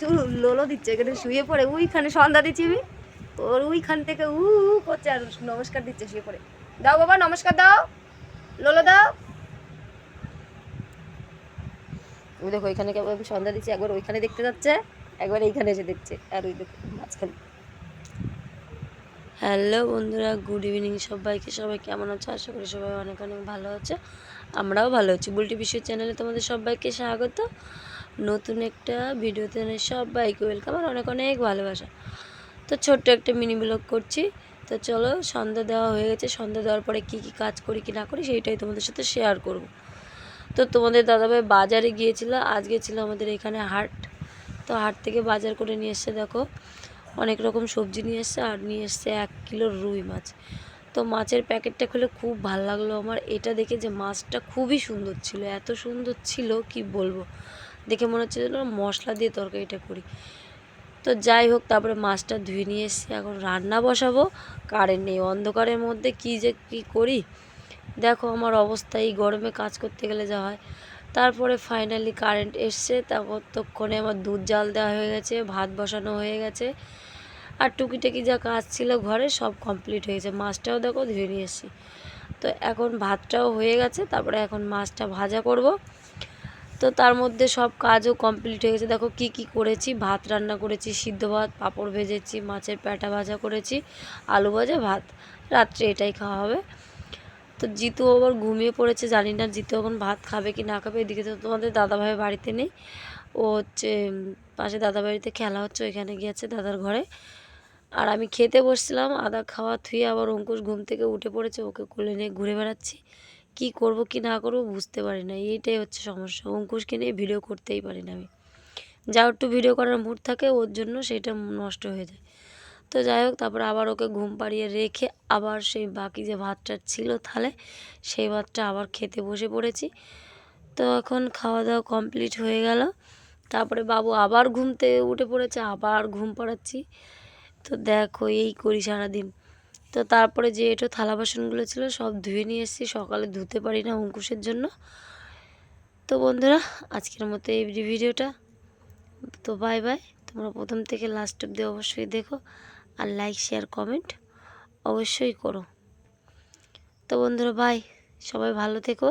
চুল লোলো দিচ্ছে, এখানে শুয়ে পড়ে, ওইখানে সন্ধ্যা দিচ্ছি আমি। ওর ওইখান থেকে উ করছে আর নমস্কার দিচ্ছে শুয়ে পড়ে। দাও বাবা, নমস্কার দাও। লোলো দাও। ওই দেখো, ওইখানে কেমন সন্ধ্যা দিচ্ছি, একবার ওইখানে দেখতে যাচ্ছে, একবার এইখানে এসে দেখছে। আর ওই দেখো, মাঝখানে। হ্যালো বন্ধুরা, গুড ইভিনিং সবাইকে। সবাই কেমন আছো? আশা করি সবাই অনেক অনেক ভালো আছে। আমরাও ভালো আছি। বুলটি বিশ্ব চ্যানেলে তোমাদের সবাইকে স্বাগত। নতুন একটা ভিডিওতে সবাইকে ওয়েলকাম আর অনেক অনেক ভালোবাসা। তো ছোট্ট একটা মিনি ব্লগ করছি। তো চলো, সন্ধ্যা দেওয়া হয়ে গেছে। সন্ধ্যা দেওয়ার পরে কি কি কাজ করি কি না করি সেইটাই তোমাদের সাথে শেয়ার করব। তো তোমাদের দাদাভাই বাজারে গিয়েছিল। আজকে ছিল আমাদের এখানে হাট। তো হাট থেকে বাজার করে নিয়ে এসছে, দেখো। অনেক রকম সবজি নিয়ে এসছে আর নিয়ে এসছে এক কিলো রুই মাছ। তো মাছের প্যাকেটটা খুলে খুব ভালো লাগল আমার। এটা দেখে যে মাছটা খুবই সুন্দর ছিল। এত সুন্দর ছিল, কি বলব? দেখে মনে হচ্ছে যেন মশলা দিয়ে তরকারিটা করি। তো যাই হোক, তারপরে মাছটা ধুয়ে নিয়ে এসেছি। এখন রান্না বসাবো। কারেন্ট নেই। অন্ধকারের মধ্যে কি যে কি করি? দেখো আমার অবস্থা, এই গরমে কাজ করতে গেলে যা হয়। তারপরে ফাইনালি কারেন্ট এসছে। ততক্ষণে আমার দুধ জাল দেওয়া হয়ে গেছে, ভাত বসানো হয়ে গেছে। আর টুকিটাকি যা কাজ ছিল ঘরে সব কমপ্লিট হয়ে গেছে। মাছটাও দেখো ধুয়ে নিয়ে এসেছি। তো এখন ভাতটাও হয়ে গেছে। তারপরে এখন মাছটা ভাজা করব। তো তার মধ্যে সব কাজও কমপ্লিট হয়ে গেছে। দেখো কি কি করেছি? ভাত রান্না করেছি, সিদ্ধ ভাত, পাঁপড় ভেজেছি, মাছের প্যাটা ভাজা করেছি, আলু ভাজা ভাত। রাত্রে এটাই খাওয়া হবে। তো জিতু আবার ঘুমিয়ে পড়েছে, জানি না জিতু এখন ভাত খাবে কি না খাবে। এদিকে তো তোমাদের দাদাভাই বাড়িতে নেই। ও হচ্ছে পাশে দাদা বাড়িতে খেলা হচ্ছে, ওইখানে গিয়েছে দাদার ঘরে। আর আমি খেতে বসছিলাম, আদা খাওয়া থুয়ে আবার অঙ্কুশ ঘুম থেকে উঠে পড়েছে, ওকে কোলে নিয়ে ঘুরে বেড়াচ্ছি। কি করব, কি না করব বুঝতে পারি না। এইটাই হচ্ছে সমস্যা। অঙ্কুশকে নিয়ে ভিডিও করতেই পারি না আমি। যা একটু ভিডিও করার মুড থাকে, ওর জন্য সেটা নষ্ট হয়ে যায়। তো যাই হোক, তারপর আবার ওকে ঘুম পাড়িয়ে রেখে আবার সেই বাকি যে ভাতটা ছিল থালে, সেই ভাতটা আবার খেতে বসে পড়েছি। তো এখন খাওয়া দাওয়া কমপ্লিট হয়ে গেল। তারপরে বাবু আবার ঘুমতে উঠে পড়েছে, আবার ঘুম পাড়াচ্ছি। তো দেখো, এই করি সারাদিন। তো তারপরে যে এটা থালা বাসনগুলো ছিল সব ধুয়ে নিয়ে এসেছি। সকালে ধুতে পারি না অঙ্কুশের জন্য। তো বন্ধুরা, আজকের মতো এই ভিডিওটা। তো বাই বাই তোমরা প্রথম থেকে লাস্ট অব্দি অবশ্যই দেখো আর লাইক শেয়ার কমেন্ট অবশ্যই করো। তো বন্ধুরা বাই সবাই ভালো থেকো।